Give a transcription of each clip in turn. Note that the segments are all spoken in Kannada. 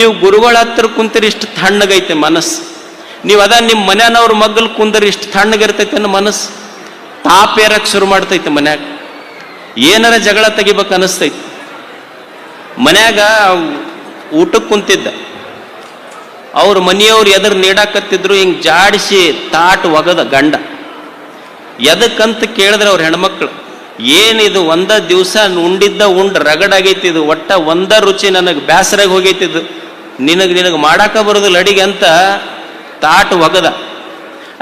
ನೀವು ಗುರುಗಳ ಹತ್ರ ಕುಂತಿರಿ, ಇಷ್ಟು ತಣ್ಣಗೈತೆ ಮನಸ್ಸು. ನೀವು ಅದ ನಿಮ್ಮ ಮನೆಯವ್ರ ಮಗ್ಗಲ್ ಕುಂದ್ರೆ, ಇಷ್ಟು ತಣ್ಣಗಿರ್ತೈತೆ ಅನ್ನೋ ಮನಸ್ಸು. ತಾಪ ಏರಕ್ ಶುರು ಮಾಡ್ತೈತೆ ಮನ್ಯಾಗ. ಏನಾರ ಜಗಳ ತೆಗಿಬೇಕು ಅನಿಸ್ತೈತಿ. ಮನ್ಯಾಗ ಊಟಕ್ಕೆ ಕುಂತಿದ್ದ. ಅವ್ರ ಮನೆಯವ್ರು ಎದುರು ನೀಡಾಕತ್ತಿದ್ರು, ಹಿಂಗೆ ಜಾಡಿಸಿ ತಾಟ್ ಒಗದ ಗಂಡ. ಎದಕ್ಕಂತ ಕೇಳಿದ್ರೆ ಅವ್ರ ಹೆಣ್ಮಕ್ಳು ಏನಿದು ಒಂದ ದಿವಸ ಉಂಡಿದ್ದ ಉಂಡ್ ರಗಡಾಗೈತಿದು ಒಟ್ಟ ಒಂದ ರುಚಿ ನನಗೆ ಬ್ಯಾಸರಾಗಿ ಹೋಗೈತಿದು ನಿನಗೆ ನಿನಗೆ ಮಾಡಾಕ ಬರೋದಿಲ್ಲ ಅಡಿಗೆ ಅಂತ ತಾಟ್ ಒಗದ.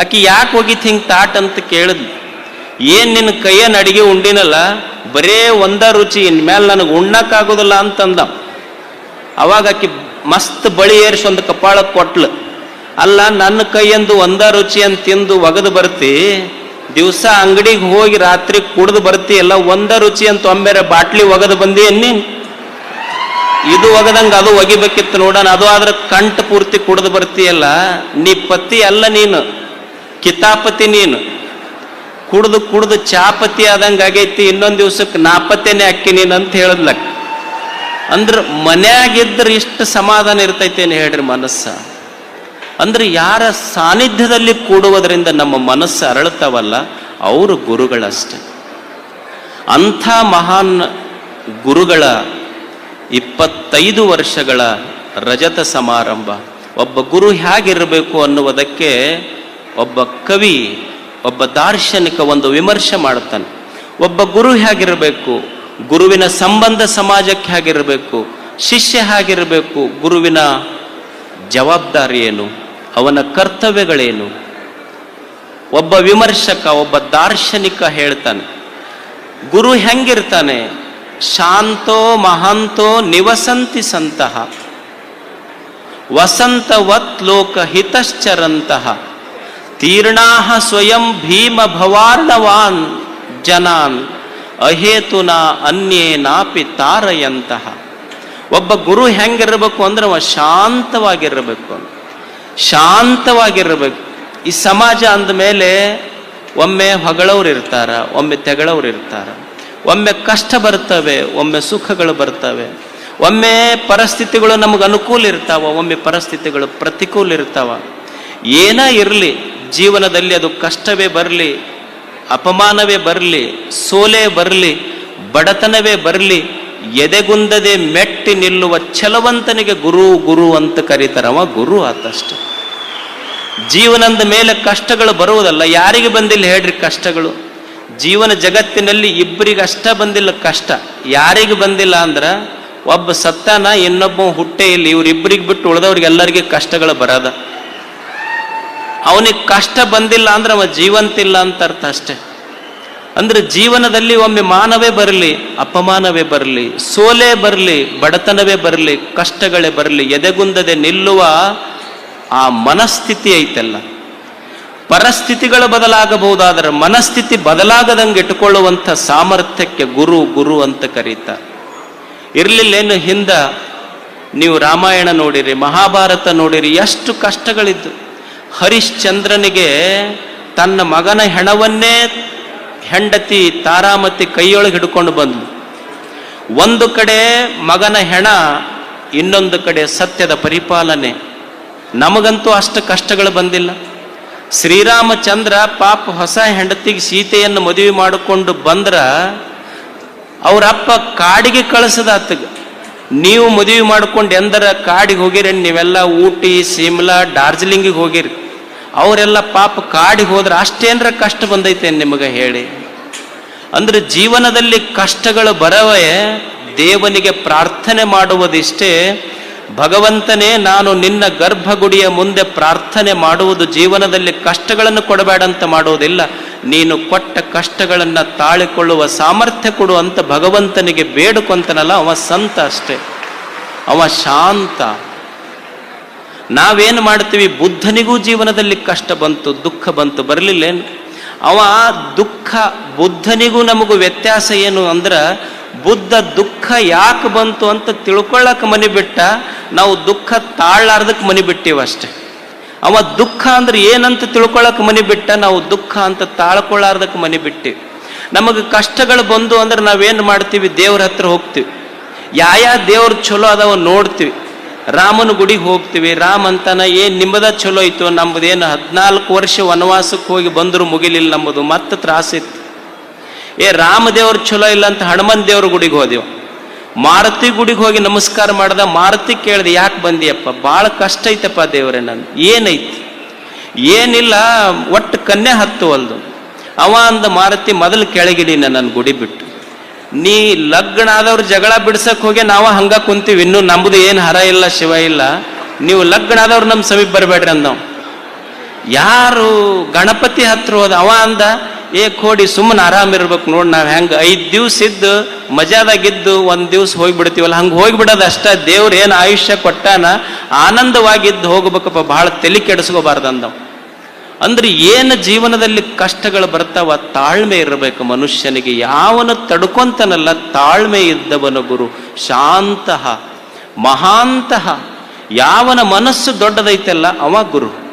ಆಕಿ ಯಾಕೆ ಹೋಗಿತ್ತು ಹಿಂಗೆ ತಾಟ್ ಅಂತ ಕೇಳಿದ್ಲು. ಏನು ನಿನ್ನ ಕೈಯನ್ ಅಡಿಗೆ ಉಂಡಿನಲ್ಲ, ಬರೇ ಒಂದ ರುಚಿ ಇನ್ಮೇಲೆ ನನಗೆ ಉಣ್ಣಕ್ಕಾಗೋದಿಲ್ಲ ಅಂತಂದ. ಅವಾಗ ಆಕಿ ಮಸ್ತ್ ಬಳಿ ಏರಿಸಿ ಒಂದು ಕಪಾಳಕ್ಕೆ ಕೊಟ್ಲು. ಅಲ್ಲ, ನನ್ನ ಕೈಯಂದು ಒಂದ ರುಚಿ ಅಂತ ತಿಂದು ಒಗದು ಬರ್ತಿ, ದಿವಸ ಅಂಗಡಿಗೆ ಹೋಗಿ ರಾತ್ರಿ ಕುಡಿದು ಬರ್ತಿ, ಎಲ್ಲ ಒಂದ ರುಚಿ ಅಂತ ಒಮ್ಮೆರೆ ಬಾಟ್ಲಿ ಒಗದು ಬಂದಿ ಅನ್ನಿ ಇದು ಒಗದಂಗ ಅದು ಒಗಿಬೇಕಿತ್ತು ನೋಡೋಣ. ಅದು ಆದ್ರೆ ಕಂಠ ಪೂರ್ತಿ ಕುಡಿದು ಬರ್ತೀಯಲ್ಲ. ನೀ ಪತಿ ಅಲ್ಲ ನೀನು. ಕಿತಾಪತಿ ನೀನು. ಕುಡಿದು ಕುಡಿದು ಚಾಪತಿ ಆದಂಗ ಆಗೈತಿ. ಇನ್ನೊಂದು ದಿವ್ಸಕ್ಕೆ ನಾಪತ್ತೇನೆ ಅಕ್ಕಿ ನೀನು ಅಂತ ಹೇಳಿದ್ಲಕ್ ಅಂದ್ರೆ ಮನ್ಯಾಗಿದ್ರೆ ಇಷ್ಟು ಸಮಾಧಾನ ಇರ್ತೈತೇನೆ ಹೇಳ್ರಿ ಮನಸ್ಸ? ಅಂದ್ರೆ ಯಾರ ಸಾನ್ನಿಧ್ಯದಲ್ಲಿ ಕೂಡುವುದರಿಂದ ನಮ್ಮ ಮನಸ್ಸು ಅರಳುತ್ತವಲ್ಲ, ಅವರು ಗುರುಗಳಷ್ಟೆ. ಅಂಥ ಮಹಾನ್ ಗುರುಗಳ ಇಪ್ಪತ್ತೈದು ವರ್ಷಗಳ ರಜತ ಸಮಾರಂಭ. ಒಬ್ಬ ಗುರು ಹೇಗಿರಬೇಕು ಅನ್ನುವುದಕ್ಕೆ ಒಬ್ಬ ಕವಿ, ಒಬ್ಬ ದಾರ್ಶನಿಕ ಒಂದು ವಿಮರ್ಶೆ ಮಾಡುತ್ತಾನೆ. ಒಬ್ಬ ಗುರು ಹೇಗಿರಬೇಕು, ಗುರುವಿನ ಸಂಬಂಧ ಸಮಾಜಕ್ಕೆ ಹೇಗಿರಬೇಕು, ಶಿಷ್ಯ ಹೇಗಿರಬೇಕು, ಗುರುವಿನ ಜವಾಬ್ದಾರಿ ಏನು, ಅವನ ಕರ್ತವ್ಯಗಳೇನು? ಒಬ್ಬ ವಿಮರ್ಶಕ, ಒಬ್ಬ ದಾರ್ಶನಿಕ ಹೇಳ್ತಾನೆ, ಗುರು ಹೆಂಗಿರ್ತಾನೆ ಶಾಂತೋ ಮಹಾಂತೋ ನಿವಸಂತಿ ಸಂತಹ ವಸಂತವತ್ ಲೋಕ ಹಿತಶ್ಚರಂತಹ ತೀರ್ಣಾಹ ಸ್ವಯಂ ಭೀಮ ಭವಾರ್ಣವಾನ್ ಜನಾನ್. ಅಹೇತುನ ಅನ್ಯೇನಾಪಿ ತಾರಯಂತಹ ಒಬ್ಬ ಗುರು ಹೆಂಗಿರಬೇಕು ಅಂದ್ರೆ ಅವ ಶಾಂತವಾಗಿರಬೇಕು. ಶಾಂತವಾಗಿರಬೇಕು. ಈ ಸಮಾಜ ಅಂದಮೇಲೆ ಒಮ್ಮೆ ಹೊಗಳವ್ರು ಇರ್ತಾರ, ಒಮ್ಮೆ ತೆಗಳವ್ರು ಇರ್ತಾರ. ಒಮ್ಮೆ ಕಷ್ಟ ಬರ್ತವೆ, ಒಮ್ಮೆ ಸುಖಗಳು ಬರ್ತವೆ. ಒಮ್ಮೆ ಪರಿಸ್ಥಿತಿಗಳು ನಮಗೆ ಅನುಕೂಲ ಇರ್ತಾವ, ಒಮ್ಮೆ ಪರಿಸ್ಥಿತಿಗಳು ಪ್ರತಿಕೂಲ ಇರ್ತಾವ. ಏನ ಇರಲಿ, ಜೀವನದಲ್ಲಿ ಅದು ಕಷ್ಟವೇ ಬರಲಿ, ಅಪಮಾನವೇ ಬರಲಿ, ಸೋಲೆ ಬರಲಿ, ಬಡತನವೇ ಬರಲಿ, ಎದೆಗುಂದದೆ ಮೆಟ್ಟಿ ನಿಲ್ಲುವ ಛಲವಂತನಿಗೆ ಗುರು ಗುರು ಅಂತ ಕರೀತಾರವ, ಗುರು ಆತಷ್ಟೆ. ಜೀವನದ ಮೇಲೆ ಕಷ್ಟಗಳು ಬರುವುದಲ್ಲ, ಯಾರಿಗೆ ಬಂದಿಲ್ಲ ಹೇಳ್ರಿ ಕಷ್ಟಗಳು? ಜೀವನ ಜಗತ್ತಿನಲ್ಲಿ ಇಬ್ಬರಿಗೆ ಅಷ್ಟ ಬಂದಿಲ್ಲ ಕಷ್ಟ. ಯಾರಿಗೆ ಬಂದಿಲ್ಲ ಅಂದ್ರೆ ಒಬ್ಬ ಸತ್ತಾನ ಇನ್ನೊಬ್ಬ ಹುಟ್ಟೆ ಇಲ್ಲಿ. ಇವ್ರಿಬ್ಬರಿಗೆ ಬಿಟ್ಟು ಉಳಿದವ್ರಿಗೆ ಎಲ್ಲರಿಗೆ ಕಷ್ಟಗಳು ಬರದ. ಅವನಿಗೆ ಕಷ್ಟ ಬಂದಿಲ್ಲ ಅಂದ್ರೆ ಅವ ಜೀವಂತಿಲ್ಲ ಅಂತ ಅರ್ಥ ಅಷ್ಟೆ. ಅಂದ್ರೆ ಜೀವನದಲ್ಲಿ ಒಮ್ಮೆ ಮಾನವೇ ಬರಲಿ, ಅಪಮಾನವೇ ಬರಲಿ, ಸೋಲೆ ಬರಲಿ, ಬಡತನವೇ ಬರಲಿ, ಕಷ್ಟಗಳೇ ಬರಲಿ, ಎದೆಗುಂದದೆ ನಿಲ್ಲುವ ಆ ಮನಸ್ಥಿತಿ ಐತಲ್ಲ. ಪರಿಸ್ಥಿತಿಗಳು ಬದಲಾಗಬಹುದಾದರೆ ಮನಸ್ಥಿತಿ ಬದಲಾಗದಂಗೆ ಇಟ್ಟುಕೊಳ್ಳುವಂಥ ಸಾಮರ್ಥ್ಯಕ್ಕೆ ಗುರು ಗುರು ಅಂತ ಕರೀತಾರೆ. ಇರ್ಲಿಲ್ಲೇನು ಹಿಂದ ನೀವು ರಾಮಾಯಣ ನೋಡಿರಿ, ಮಹಾಭಾರತ ನೋಡಿರಿ, ಎಷ್ಟು ಕಷ್ಟಗಳಿದ್ದು. ಹರಿಶ್ಚಂದ್ರನಿಗೆ ತನ್ನ ಮಗನ ಹೆಣವನ್ನೇ ಹೆಂಡತಿ ತಾರಾಮತಿ ಕೈಯೊಳಗೆ ಹಿಡ್ಕೊಂಡು ಬಂದ್ಲು. ಒಂದು ಕಡೆ ಮಗನ ಹೆಣ, ಇನ್ನೊಂದು ಕಡೆ ಸತ್ಯದ ಪರಿಪಾಲನೆ. ನಮಗಂತೂ ಅಷ್ಟು ಕಷ್ಟಗಳು ಬಂದಿಲ್ಲ. ಶ್ರೀರಾಮಚಂದ್ರ ಪಾಪ ಹೊಸ ಹೆಂಡತಿಗೆ ಸೀತೆಯನ್ನು ಮದುವೆ ಮಾಡಿಕೊಂಡು ಬಂದ್ರ ಅವರಪ್ಪ ಕಾಡಿಗೆ ಕಳಿಸದ ಆತಗ. ನೀವು ಮದುವೆ ಮಾಡ್ಕೊಂಡು ಎಂದರ ಕಾಡಿಗೆ ಹೋಗಿರಿ, ನೀವೆಲ್ಲ ಊಟಿ ಸಿಮ್ಲಾ ಡಾರ್ಜಿಲಿಂಗಿಗೆ ಹೋಗಿರಿ. ಅವರೆಲ್ಲ ಪಾಪ ಕಾಡಿಗೆ ಹೋದ್ರೆ ಅಷ್ಟೇನರ ಕಷ್ಟ ಬಂದೈತೆ ನಿಮಗೆ ಹೇಳಿ. ಅಂದ್ರೆ ಜೀವನದಲ್ಲಿ ಕಷ್ಟಗಳು ಬರವೇ ದೇವನಿಗೆ ಪ್ರಾರ್ಥನೆ ಮಾಡುವುದಿಷ್ಟೇ ಭಗವಂತನೇ, ನಾನು ನಿನ್ನ ಗರ್ಭಗುಡಿಯ ಮುಂದೆ ಪ್ರಾರ್ಥನೆ ಮಾಡುವುದು, ಜೀವನದಲ್ಲಿ ಕಷ್ಟಗಳನ್ನು ಕೊಡಬೇಡಂತ ಮಾಡುವುದಿಲ್ಲ. ನೀನು ಕೊಟ್ಟ ಕಷ್ಟಗಳನ್ನು ತಾಳಿಕೊಳ್ಳುವ ಸಾಮರ್ಥ್ಯ ಕೊಡು ಅಂತ ಭಗವಂತನಿಗೆ ಬೇಡುಕೊಂತನಲ್ಲ, ಅವ ಸಂತ ಅಷ್ಟೇ. ಅವ ಶಾಂತ. ನಾವೇನು ಮಾಡ್ತೀವಿ? ಬುದ್ಧನಿಗೂ ಜೀವನದಲ್ಲಿ ಕಷ್ಟ ಬಂತು, ದುಃಖ ಬಂತು ಬರಲಿಲ್ಲೇನು ಅವ ದುಃಖ, ಬುದ್ಧನಿಗೂ ನಮಗೂ ವ್ಯತ್ಯಾಸ ಏನು ಅಂದ್ರೆ, ಬುದ್ಧ ದುಃಖ ಯಾಕೆ ಬಂತು ಅಂತ ತಿಳ್ಕೊಳ್ಳಕ್ಕೆ ಮನೆ ಬಿಟ್ಟ ನಾವು ದುಃಖ ತಾಳಾರ್ದಕ್ಕೆ ಮನಿ ಬಿಟ್ಟಿವ ಅಷ್ಟೇ. ಅವ ದುಃಖ ಅಂದ್ರೆ ಏನಂತ ತಿಳ್ಕೊಳಕ್ ಮನಿ ಬಿಟ್ಟ ನಾವು ದುಃಖ ಅಂತ ತಾಳ್ಕೊಳ್ಳಾರ್ದಕ್ಕೆ ಮನಿ ಬಿಟ್ಟಿವಿ. ನಮಗೆ ಕಷ್ಟಗಳು ಬಂದು ಅಂದ್ರೆ ನಾವೇನು ಮಾಡ್ತೀವಿ? ದೇವ್ರ ಹತ್ರ ಹೋಗ್ತೀವಿ. ಯಾವ ದೇವ್ರ ಚಲೋ ಅದಾವ ನೋಡ್ತೀವಿ. ರಾಮನ ಗುಡಿಗೆ ಹೋಗ್ತೀವಿ. ರಾಮ್ ಅಂತನ ಏನ್ ನಿಮ್ಮದ ಚಲೋ ಇತ್ತು ನಮ್ಮದೇನು ಹದಿನಾಲ್ಕು ವರ್ಷ ವನವಾಸಕ್ಕೆ ಹೋಗಿ ಬಂದ್ರು ಮುಗಿಲಿಲ್ಲ ನಮ್ಮದು ಮತ್ತೆ ತ್ರಾಸಿತ್ತು ಏ ರಾಮ ದೇವ್ರ ಚಲೋ ಇಲ್ಲ ಅಂತ ಹನುಮನ್ ದೇವ್ರ ಗುಡಿಗೆ ಹೋದೆವು. ಮಾರುತಿ ಗುಡಿಗೆ ಹೋಗಿ ನಮಸ್ಕಾರ ಮಾಡ್ದ, ಮಾರುತಿ ಕೇಳ್ದೆ, ಯಾಕೆ ಬಂದಿಯಪ್ಪ? ಭಾಳ ಕಷ್ಟ ಐತಪ್ಪ ದೇವ್ರೆ ನಾನು, ಏನೈತಿ? ಏನಿಲ್ಲ, ಒಟ್ಟು ಕನ್ಯೆ ಹತ್ತುವಲ್ದು. ಅವ ಅಂದ, ಮಾರುತಿ, ಮೊದಲು ಕೆಳಗಿಡಿ ನನ್ನ ಗುಡಿ ಬಿಟ್ಟು. ನೀ ಲಗ್ನ ಆದವ್ರು ಜಗಳ ಬಿಡ್ಸಕ್ ಹೋಗಿ ನಾವ ಹಂಗ ಕುಂತೀವಿ, ಇನ್ನು ನಮ್ದು ಏನು ಹರ ಇಲ್ಲ, ಶಿವ ಇಲ್ಲ. ನೀವು ಲಗ್ನ ಆದವ್ರು ನಮ್ಮ ಸಮೀಪ ಬರಬೇಡ್ರಿ ಅಂದವ್. ಯಾರು ಗಣಪತಿ ಹತ್ರ ಹೋದ, ಅವ ಅಂದ ಏ ಕೋಡಿ ಸುಮ್ಮನೆ ಆರಾಮ್ ಇರ್ಬೇಕು ನೋಡ್ ನಾವ್ ಐದು ಐದ್ ದಿವ್ಸ ಇದ್ದು ಮಜಾದಾಗಿದ್ದು ಒಂದು ದಿವ್ಸ ಹೋಗ್ಬಿಡ್ತೀವಲ್ಲ, ಹಂಗೆ ಹೋಗ್ಬಿಡೋದು ಅಷ್ಟೇ ದೇವ್ರು ಏನು ಆಯುಷ್ಯ ಕೊಟ್ಟಾನ ಆನಂದವಾಗಿದ್ದು ಹೋಗ್ಬೇಕಪ್ಪ ಬಹಳ ತಲೆ ಕೆಡಿಸ್ಕೋಬಾರ್ದು ಅಂದವ್ ಅಂದ್ರೆ ಏನು ಜೀವನದಲ್ಲಿ ಕಷ್ಟಗಳು ಬರ್ತಾವ, ತಾಳ್ಮೆ ಇರಬೇಕು ಮನುಷ್ಯನಿಗೆ. ಯಾವನು ತಡ್ಕೊಂತನಲ್ಲ, ತಾಳ್ಮೆ ಇದ್ದವನ ಗುರು. ಶಾಂತಹ ಮಹಾಂತಹ ಯಾವನ ಮನಸ್ಸು ದೊಡ್ಡದೈತಲ್ಲ, ಅವ ಗುರು.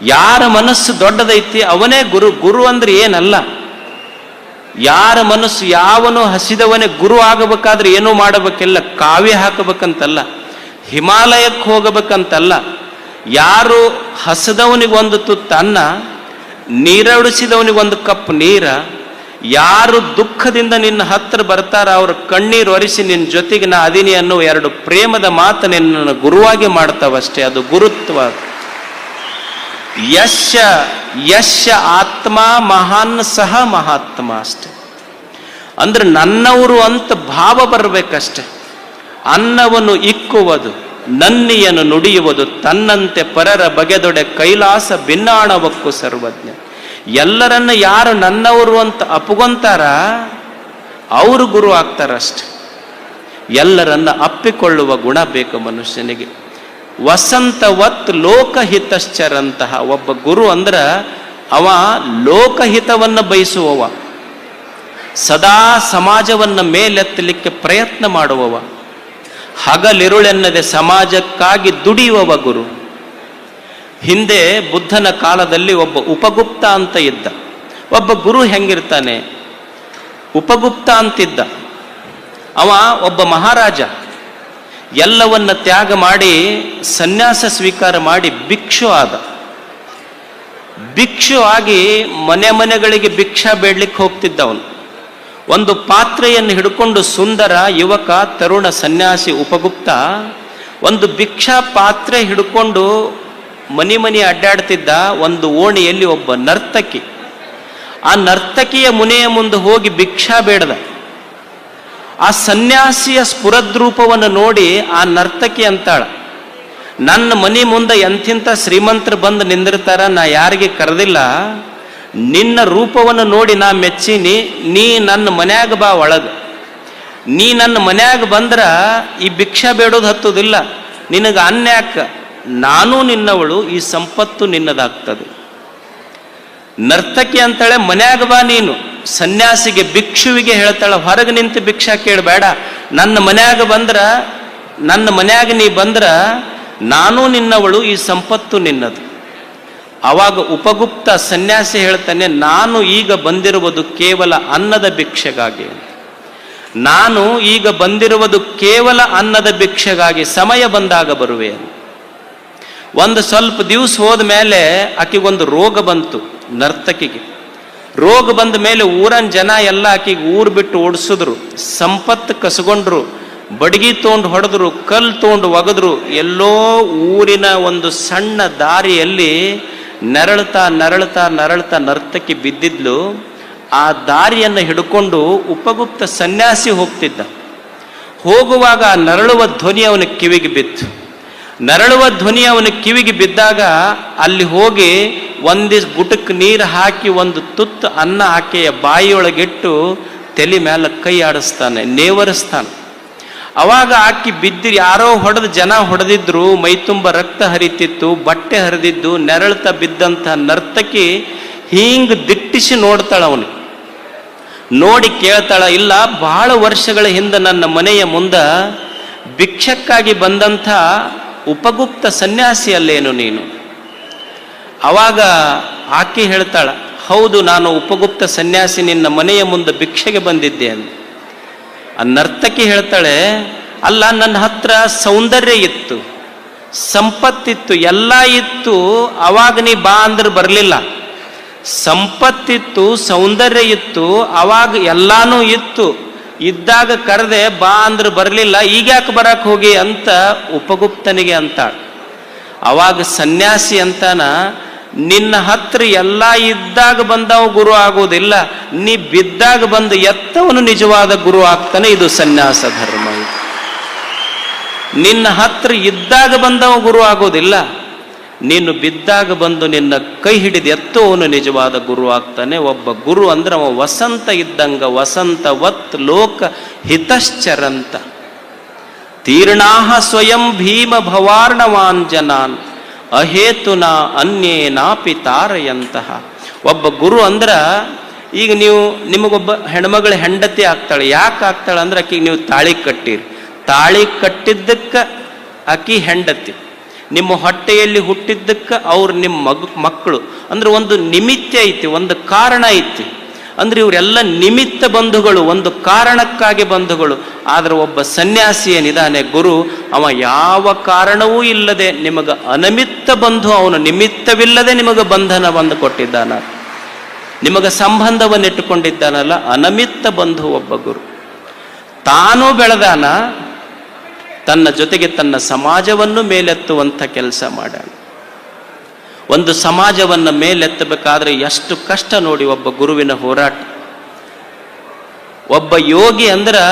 ಯಾರ ಮನಸ್ಸು ದೊಡ್ಡದೈತಿ ಅವನೇ ಗುರು ಗುರು ಅಂದ್ರೆ ಏನಲ್ಲ. ಯಾರ ಮನಸ್ಸು ಯಾವನು ಹಸಿದವನೇ ಗುರು ಆಗಬೇಕಾದ್ರೆ ಏನೂ ಮಾಡಬೇಕಿಲ್ಲ, ಕಾವ್ಯ ಹಾಕಬೇಕಂತಲ್ಲ, ಹಿಮಾಲಯಕ್ಕೆ ಹೋಗಬೇಕಂತಲ್ಲ. ಯಾರು ಹಸದವನಿಗೊಂದು ತುತ್ತು ಅನ್ನ ನೀರಡಿಸಿದವನಿಗೊಂದು ಕಪ್ ನೀರ, ಯಾರು ದುಃಖದಿಂದ ನಿನ್ನ ಹತ್ರ ಬರ್ತಾರ ಅವ್ರ ಕಣ್ಣೀರು ಒರೆಸಿ ನಿನ್ನ ಜೊತೆಗೆ ನಾ ಅದೀನಿ ಅನ್ನೋ ಎರಡು ಪ್ರೇಮದ ಮಾತು ನಿನ್ನನ್ನು ಗುರುವಾಗಿ ಮಾಡ್ತಾವಷ್ಟೇ, ಅದು ಗುರುತ್ವ. ಯಶ ಯಶ ಆತ್ಮ ಮಹಾನ್ ಸಹ ಮಹಾತ್ಮ ಅಷ್ಟೆ. ಅಂದ್ರೆ ನನ್ನವರು ಅಂತ ಭಾವ ಬರಬೇಕಷ್ಟೆ. ಅನ್ನವನ್ನು ಇಕ್ಕುವುದು, ನನ್ನಿಯನ್ನು ನುಡಿಯುವುದು, ತನ್ನಂತೆ ಪರರ ಬಗೆದೊಡೆ ಕೈಲಾಸ ಭಿನ್ನಾಣವಕ್ಕೂ ಸರ್ವಜ್ಞ. ಎಲ್ಲರನ್ನ ಯಾರು ನನ್ನವರು ಅಂತ ಅಪ್ಪುಗೊಂತಾರ? ಅವರು ಗುರು ಆಗ್ತಾರಷ್ಟೆ. ಎಲ್ಲರನ್ನ ಅಪ್ಪಿಕೊಳ್ಳುವ ಗುಣ ಬೇಕು ಮನುಷ್ಯನಿಗೆ. ವಸಂತವತ್ ಲೋಕಹಿತಶ್ಚರಂತಹ. ಒಬ್ಬ ಗುರು ಅಂದ್ರೆ ಅವ ಲೋಕಹಿತವನ್ನ ಬಯಸುವವ. ಸದಾ ಸಮಾಜವನ್ನ ಮೇಲೆತ್ತಲಿಕ್ಕೆ ಪ್ರಯತ್ನ ಮಾಡುವವ. ಹಗಲಿರುಳೆನ್ನದೆ ಸಮಾಜಕ್ಕಾಗಿ ದುಡಿಯುವವ ಗುರು. ಹಿಂದೆ ಬುದ್ಧನ ಕಾಲದಲ್ಲಿ ಒಬ್ಬ ಉಪಗುಪ್ತ ಅಂತ ಇದ್ದ. ಒಬ್ಬ ಗುರು ಹೆಂಗಿರ್ತಾನೆ? ಉಪಗುಪ್ತ ಅಂತಿದ್ದ. ಅವ ಒಬ್ಬ ಮಹಾರಾಜ. ಎಲ್ಲವನ್ನ ತ್ಯಾಗ ಮಾಡಿ, ಸನ್ಯಾಸ ಸ್ವೀಕಾರ ಮಾಡಿ ಭಿಕ್ಷು ಆದ. ಭಿಕ್ಷು ಆಗಿ ಮನೆ ಮನೆಗಳಿಗೆ ಭಿಕ್ಷಾ ಬೇಡ್ಲಿಕ್ಕೆ ಹೋಗ್ತಿದ್ದ ಅವನು ಒಂದು ಪಾತ್ರೆಯನ್ನು ಹಿಡ್ಕೊಂಡು ಸುಂದರ ಯುವಕ, ತರುಣ ಸನ್ಯಾಸಿ, ಉಪಗುಪ್ತ, ಒಂದು ಭಿಕ್ಷಾ ಪಾತ್ರೆ ಹಿಡ್ಕೊಂಡು ಮನಿ ಮನಿ ಅಡ್ಡಾಡ್ತಿದ್ದ ಒಂದು ಓಣಿಯಲ್ಲಿ ಒಬ್ಬ ನರ್ತಕಿ. ಆ ನರ್ತಕಿಯ ಮುನೆಯ ಮುಂದೆ ಹೋಗಿ ಭಿಕ್ಷಾ ಬೇಡದ. ಆ ಸನ್ಯಾಸಿಯ ಸ್ಫುರದ್ರೂಪವನ್ನು ನೋಡಿ ಆ ನರ್ತಕಿ ಅಂತಾಳ, ನನ್ನ ಮನೆ ಮುಂದೆ ಎಂಥಿಂಥ ಶ್ರೀಮಂತರು ಬಂದು ನಿಂದಿರ್ತಾರ, ನಾ ಯಾರಿಗೆ ಕರೆದಿಲ್ಲ. ನಿನ್ನ ರೂಪವನ್ನು ನೋಡಿ ನಾ ಮೆಚ್ಚಿನಿ, ನೀ ನನ್ನ ಮನ್ಯಾಗ ಬಾ ಒಳಗೆ. ನೀ ನನ್ನ ಮನ್ಯಾಗ ಬಂದ್ರ ಈ ಭಿಕ್ಷಾ ಬೇಡೋದು ಹತ್ತೋದಿಲ್ಲ. ನಿನಗೆ ಅನ್ಯಾಕ, ನಾನು ನಿನ್ನವಳು, ಈ ಸಂಪತ್ತು ನಿನ್ನದಾಗ್ತದೆ. ನರ್ತಕಿ ಅಂತಾಳೆ ಮನ್ಯಾಗ ಬಾ ನೀನು. ಸನ್ಯಾಸಿಗೆ ಭಿಕ್ಷುವಿಗೆ ಹೇಳ್ತಾಳ, ಹೊರಗೆ ನಿಂತು ಭಿಕ್ಷಾ ಕೇಳಬೇಡ ನನ್ನ ಮನ್ಯಾಗ ಬಂದ್ರ, ನನ್ನ ಮನ್ಯಾಗ ನೀ ಬಂದ್ರ, ನಾನು ನಿನ್ನವಳು, ಈ ಸಂಪತ್ತು ನಿನ್ನದು. ಅವಾಗ ಉಪಗುಪ್ತ ಸನ್ಯಾಸಿ ಹೇಳ್ತಾನೆ, ನಾನು ಈಗ ಬಂದಿರುವುದು ಕೇವಲ ಅನ್ನದ ಭಿಕ್ಷೆಗಾಗಿ ನಾನು ಈಗ ಬಂದಿರುವುದು ಕೇವಲ ಅನ್ನದ ಭಿಕ್ಷೆಗಾಗಿ ಸಮಯ ಬಂದಾಗ ಬರುವೆ. ಒಂದು ಸ್ವಲ್ಪ ದಿವಸ ಹೋದ ಮೇಲೆ ಆಕೆಗೊಂದು ರೋಗ ಬಂತು. ನರ್ತಕಿಗೆ. ರೋಗ ಬಂದ ಮೇಲೆ ಊರನ್ ಜನ ಎಲ್ಲ ಆಕಿಗೆ ಊರು ಬಿಟ್ಟು ಓಡಿಸಿದ್ರು. ಸಂಪತ್ತು ಕಸಗೊಂಡ್ರು. ಬಡಗಿ ತೊಗೊಂಡು ಹೊಡೆದ್ರು ಕಲ್ಲು ತೊಗೊಂಡು ಒಗೆದ್ರು. ಎಲ್ಲೋ ಊರಿನ ಒಂದು ಸಣ್ಣ ದಾರಿಯಲ್ಲಿ ನರಳ್ತಾ ನರಳ್ತಾ ನರಳ್ತಾ ನರ್ತಕಿ ಬಿದ್ದಿದ್ಲು. ಆ ದಾರಿಯನ್ನು ಹಿಡ್ಕೊಂಡು ಉಪಗುಪ್ತ ಸನ್ಯಾಸಿ ಹೋಗ್ತಿದ್ದ. ಹೋಗುವಾಗ ನರಳುವ ಧ್ವನಿ ಅವನ ಕಿವಿಗೆ ಬಿತ್ತು. ನರಳುವ ಧ್ವನಿ ಅವನ ಕಿವಿಗೆ ಬಿದ್ದಾಗ ಅಲ್ಲಿ ಹೋಗಿ ಒಂದಿಸ್ ಗುಟಕ್ಕೆ ನೀರು ಹಾಕಿ ಒಂದು ತುತ್ತು ಅನ್ನ ಆಕೆಯ ಬಾಯಿಯೊಳಗಿಟ್ಟು ತಲೆ ಮೇಲೆ ಕೈ ಆಡಿಸ್ತಾನೆ, ನೇವರಿಸ್ತಾನೆ. ಅವಾಗ ಆಕಿ ಬಿದ್ದಿರಿ, ಯಾರೋ ಹೊಡೆದು ಜನ ಹೊಡೆದಿದ್ರು, ಮೈ ತುಂಬ ರಕ್ತ ಹರಿತಿತ್ತು, ಬಟ್ಟೆ ಹರಿದಿದ್ದು, ನೆರಳ್ತಾ ಬಿದ್ದಂಥ ನರ್ತಕಿ ಹೀಂಗ್ ದಿಟ್ಟಿಸಿ ನೋಡ್ತಾಳ ಅವನು. ನೋಡಿ ಕೇಳ್ತಾಳ, ಇಲ್ಲ ಬಹಳ ವರ್ಷಗಳ ಹಿಂದೆ ನನ್ನ ಮನೆಯ ಮುಂದ ಭಿಕ್ಷಕ್ಕಾಗಿ ಬಂದಂಥ ಉಪಗುಪ್ತ ಸನ್ಯಾಸಿಯಲ್ಲೇನು ನೀನು? ಅವಾಗ ಆಕೆ ಹೇಳ್ತಾಳೆ, ಹೌದು, ನಾನು ಉಪಗುಪ್ತ ಸನ್ಯಾಸಿ ನಿನ್ನ ಮನೆಯ ಮುಂದೆ ಭಿಕ್ಷೆಗೆ ಬಂದಿದ್ದೆ ಅಂತ. ಆ ನರ್ತಕಿ ಹೇಳ್ತಾಳೆ, ಅಲ್ಲ, ನನ್ನ ಹತ್ರ ಸೌಂದರ್ಯ ಇತ್ತು, ಸಂಪತ್ತಿತ್ತು, ಎಲ್ಲ ಇತ್ತು, ಅವಾಗ ನೀ ಬಾ ಅಂದ್ರೆ ಬರಲಿಲ್ಲ. ಸಂಪತ್ತಿತ್ತು, ಸೌಂದರ್ಯ ಇತ್ತು, ಅವಾಗ ಎಲ್ಲಾನು ಇತ್ತು, ಇದ್ದಾಗ ಕರೆದೆ ಬಾ ಅಂದ್ರೆ ಬರಲಿಲ್ಲ, ಈಗ ಯಾಕೆ ಬರಕ್ ಹೋಗಿ? ಅಂತ ಉಪಗುಪ್ತನಿಗೆ ಅಂತಾಳ. ಅವಾಗ ಸನ್ಯಾಸಿ ಅಂತಾನ ನಿನ್ನ ಹತ್ರ ಎಲ್ಲ ಇದ್ದಾಗ ಬಂದವ ಗುರು ಆಗೋದಿಲ್ಲ ನೀ ಬಿದ್ದಾಗ ಬಂದು ಎತ್ತವನು ನಿಜವಾದ ಗುರು ಆಗ್ತಾನೆ, ಇದು ಸನ್ಯಾಸ ಧರ್ಮ ನಿನ್ನ ಹತ್ರ ಇದ್ದಾಗ ಬಂದವ ಗುರು ಆಗೋದಿಲ್ಲ ನೀನು ಬಿದ್ದಾಗ ಬಂದು ನಿನ್ನ ಕೈ ಹಿಡಿದು ಎತ್ತುವವನು ನಿಜವಾದ ಗುರು ಆಗ್ತಾನೆ, ಒಬ್ಬ ಗುರು ಅಂದ್ರೆ ಅವ ವಸಂತ ಇದ್ದಂಗ, ವಸಂತ ವತ್ ಲೋಕ ಹಿತಶ್ಚರಂತ. ತೀರ್ಣಾಹ ಸ್ವಯಂ ಭೀಮ ಭವಾರ್ಣವಾನ್ ಜನಾನ್. ಅಹೇತುನ ಅನ್ಯೇನಾಪಿ ತಾರಯಂತಹ. ಒಬ್ಬ ಗುರು ಅಂದ್ರ ಈಗ ನೀವು ನಿಮಗೊಬ್ಬ ಹೆಣ್ಮಗಳ ಹೆಂಡತಿ ಆಗ್ತಾಳೆ, ಯಾಕೆ ಆಗ್ತಾಳೆ ಅಂದ್ರೆ ಆಕಿಗೆ ನೀವು ತಾಳಿ ಕಟ್ಟಿರಿ. ತಾಳಿ ಕಟ್ಟಿದ್ದಕ್ಕೆ ಆಕಿ ಹೆಂಡತಿ. ನಿಮ್ಮ ಹೊಟ್ಟೆಯಲ್ಲಿ ಹುಟ್ಟಿದ್ದಕ್ಕೆ ಅವ್ರು ನಿಮ್ಮ ಮಗ ಮಕ್ಕಳು. ಅಂದ್ರೆ ಒಂದು ನಿಮಿತ್ತ ಐತಿ, ಒಂದು ಕಾರಣ ಐತಿ. ಅಂದ್ರೆ ಇವರೆಲ್ಲ ನಿಮಿತ್ತ ಬಂಧುಗಳು, ಒಂದು ಕಾರಣಕ್ಕಾಗಿ ಬಂಧುಗಳು. ಆದ್ರೆ ಒಬ್ಬ ಸನ್ಯಾಸಿ ಏನಿದಾನೆ ಗುರು, ಅವ ಯಾವ ಕಾರಣವೂ ಇಲ್ಲದೆ ನಿಮಗೆ ಅನಮಿತ್ತ ಬಂಧು, ಅವನು ನಿಮಿತ್ತವಿಲ್ಲದೆ ನಿಮಗೆ ಬಂದು ಕೊಟ್ಟಿದ್ದಾನ. ನಿಮಗೆ ಸಂಬಂಧವನ್ನಿಟ್ಟುಕೊಂಡಿದ್ದಾನಲ್ಲ ಅನಮಿತ್ತ ಬಂಧು ಒಬ್ಬ ಗುರು. ತಾನು ಬೆಳೆದಾನ, ತನ್ನ ಜೊತೆಗೆ ತನ್ನ ಸಮಾಜವನ್ನು ಮೇಲೆತ್ತುವಂಥ ಕೆಲಸ ಮಾಡ್ಯಾನ. ಒಂದು ಸಮಾಜವನ್ನು ಮೇಲೆತ್ತಬೇಕಾದ್ರೆ ಎಷ್ಟು ಕಷ್ಟ ನೋಡಿ ಒಬ್ಬ ಗುರುವಿನ ಹೋರಾಟ. ಒಬ್ಬ ಯೋಗಿ ಅಂದ್ರೆ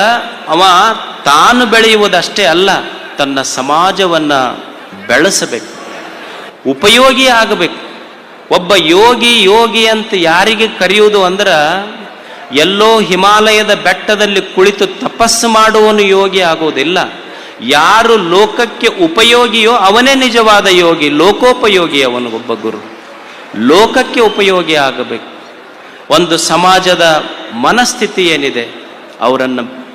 ಅವ ತಾನು ಬೆಳೆಯುವುದಷ್ಟೇ ಅಲ್ಲ, ತನ್ನ ಸಮಾಜವನ್ನ ಬೆಳೆಸಬೇಕು, ಉಪಯೋಗಿ ಆಗಬೇಕು. ಒಬ್ಬ ಯೋಗಿ ಯೋಗಿ ಅಂತ ಯಾರಿಗೆ ಕರೆಯುವುದು ಅಂದ್ರೆ ಎಲ್ಲೋ ಹಿಮಾಲಯದ ಬೆಟ್ಟದಲ್ಲಿ ಕುಳಿತು ತಪಸ್ಸು ಮಾಡುವನು ಯೋಗಿ ಆಗುವುದಿಲ್ಲ. ಯಾರು ಲೋಕಕ್ಕೆ ಉಪಯೋಗಿಯೋ ಅವನೇ ನಿಜವಾದ ಯೋಗಿ, ಲೋಕೋಪಯೋಗಿ ಅವನು ಒಬ್ಬ ಗುರು. ಲೋಕಕ್ಕೆ ಉಪಯೋಗಿ ಆಗಬೇಕು. ಒಂದು ಸಮಾಜದ ಮನಸ್ಥಿತಿ ಏನಿದೆ, ಅವರನ್ನು